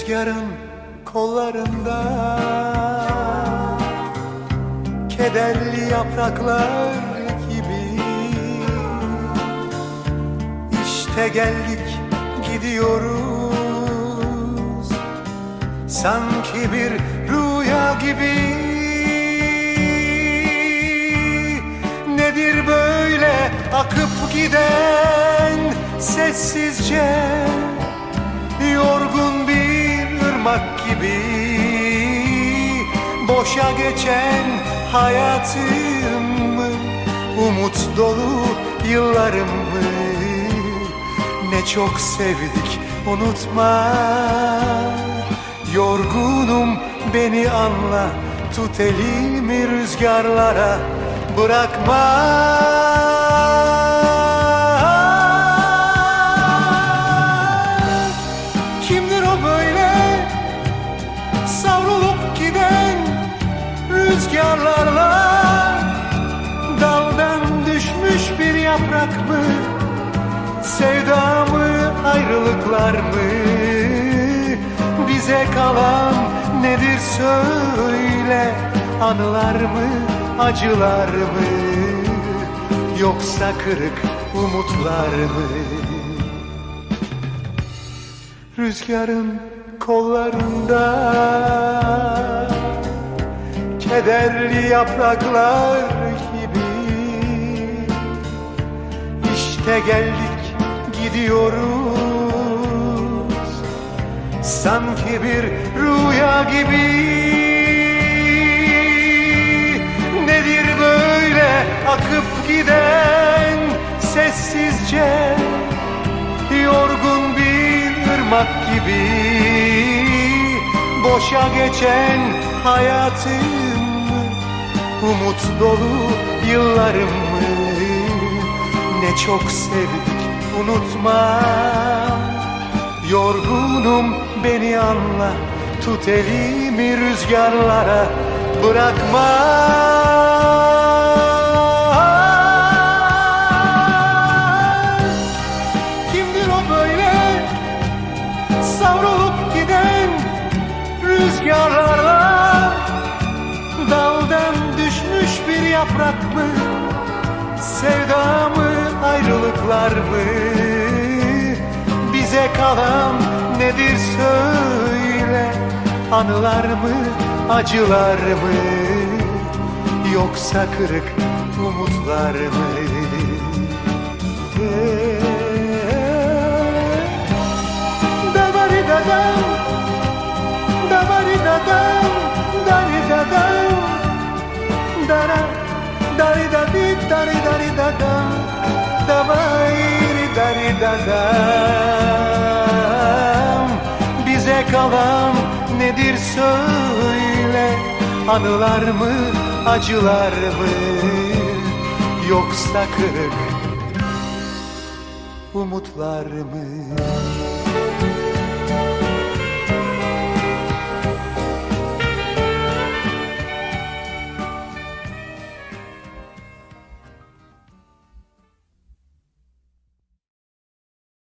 Rüzgarın kollarında. Kederli yapraklar gibi. İşte geldik gidiyoruz. Sanki bir rüya gibi. Nedir böyle akıp giden sessizce Yorgun ırmak gibi. Boşa geçen hayatımı Umut dolu yıllarımı Ne çok sevdik unutma. Yorgunum beni anla. Tut elimi rüzgarlara Bırakma yaprak mı? Sevda mı ayrılıklar mı? Bize kalan nedir söyle? Anılar mı acılar mı? Yoksa kırık umutlar mı? Rüzgarın kollarında Kederli yapraklar geldik gidiyoruz. Sanki bir rüya gibi. Nedir böyle akıp giden? Sessizce Yorgun bir ırmak gibi. Boşa geçen hayatım Umut dolu yıllarımı Ne çok sevdik unutma. Yorgunum beni anla. Tut elimi rüzgarlara Bırakma. Kimdir o böyle savrulup giden rüzgarlarla Daldan düşmüş bir yaprak mı Sevda mı ayrılıklar mı? Bize kalan nedir söyle. Anılar mı acılar mı? Yoksa kırık umutlar mı? Da-ba-di-da-dam, da-ba-di-da-dam, da-di-da-dam, da-da, da-di-da-di, da-di-da-di-da-dam, da-ba-di-da-di-da-dam. Bize kalan nedir söyle Anılar mı acılar mı Yoksa kırık umutlar mı?